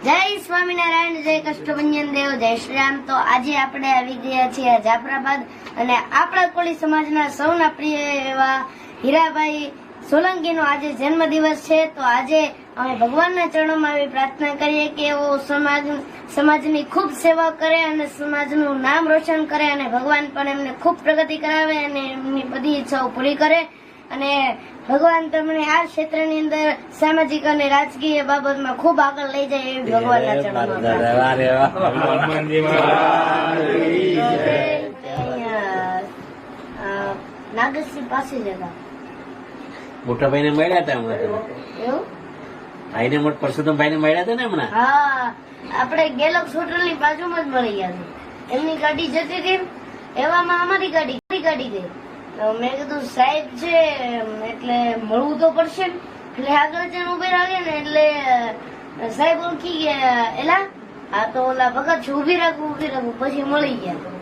જય સ્વામિનારાયણ જય કષ્ટભંજન દેવ જય શ્રી રામ તો આજે આપણે આવી ગયા છીએ જાફરાબાદ અને આપણા કોળી સમાજના સૌના પ્રિય એવા હીરાભાઈ સોલંકીનો આજે જન્મદિવસ છે તો આજે અમે ભગવાનના ચરણોમાં એવી પ્રાર્થના કરીએ કે એઓ સમાજ સમાજની ખૂબ સેવા કરે અને સમાજનું નામ રોશન કરે અને ભગવાન પણ એમને ખૂબ પ્રગતિ કરાવે અને એમની બધી ઈચ્છાઓ પૂરી કરે. અને ભગવાન તમને આ ક્ષેત્રની અંદર સામાજિક અને રાજકીય બાબતમાં ખૂબ આગળ લઈ જાય એવી ભગવાનના ચરણોમાં નાગેશજી પાસે જ હતા. મોટા ભાઈને મળ્યા હતા હમણાં તમે? ભાઈને મોટ પરસોત્તમ ભાઈને મળ્યા હતા ને હમણાં? હા આપણે ગેલોક્સ હોટલની બાજુમાં જ મળી ગયા છે. એમની ગાડી જતી હતી એવામાં અમારી ગાડી અમારી ગાડી ગઈ. મેં કીધું સાહેબ છે એટલે મળવું તો પડશે એટલે આગળ જણ ઊભી રાખે ને એટલે સાહેબ ઓળખી ગયા. એલા આ તો ઓલા ભગત છે ઊભી રાખું ઊભી રાખું. પછી મળી ગયા.